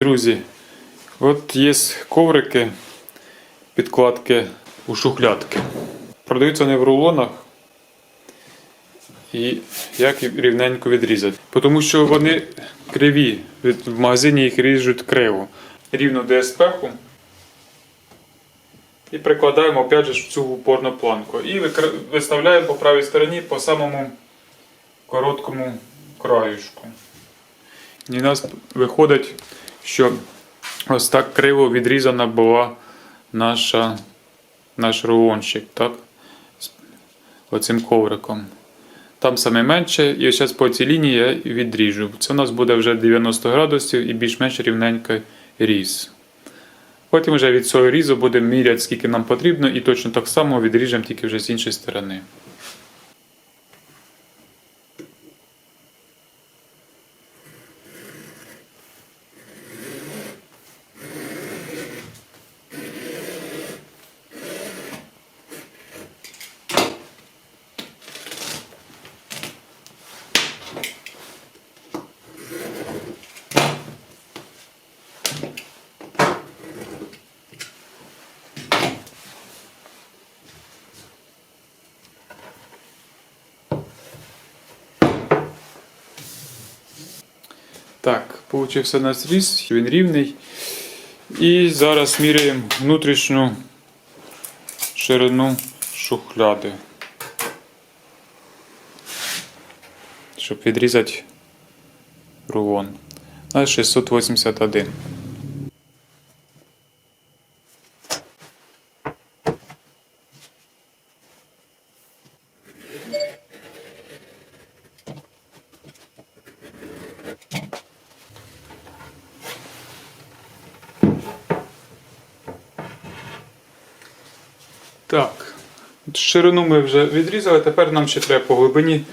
Друзі, от є коврики, підкладки у шухлядки. Продаються вони в рулонах. І як рівненько відрізати. Тому що вони криві. В магазині їх ріжуть криво. Рівно спеху. І прикладаємо опять же в цю упорну планку. І виставляємо по правій стороні по самому короткому краюшку. І у нас виходить, що ось так криво відрізана була наша, наш рулончик, так? Оцим ковриком. Там саме менше, і зараз по цій лінії я відріжу. Це у нас буде вже 90 градусів і більш-менш рівненький різ. Потім вже від цього різу будемо міряти, скільки нам потрібно, і точно так само відріжемо тільки вже з іншої сторони. Так, получився у нас різ, він рівний. І зараз міряємо внутрішню ширину шухляди. Щоб відрізати рулон. На 681. Так. Ширину ми вже відрізали, тепер нам ще треба по глибині.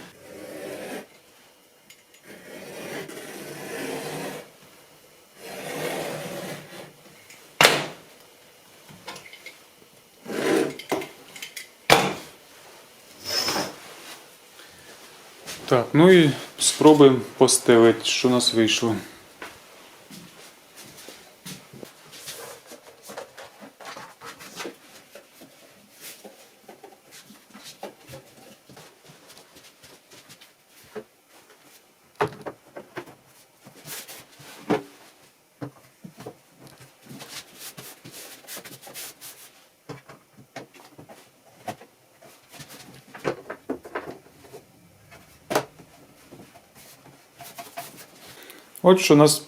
Так, ну і спробуємо постелити, що у нас вийшло. От що у нас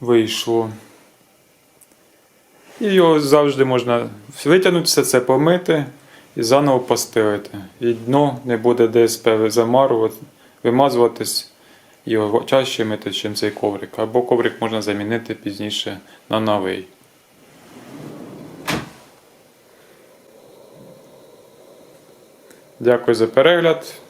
вийшло. І його завжди можна витягнути все це помити і заново постелити. І дно не буде ДСП замарувати, вимазуватись його чаще мити, ніж цей коврик. Або коврик можна замінити пізніше на новий. Дякую за перегляд.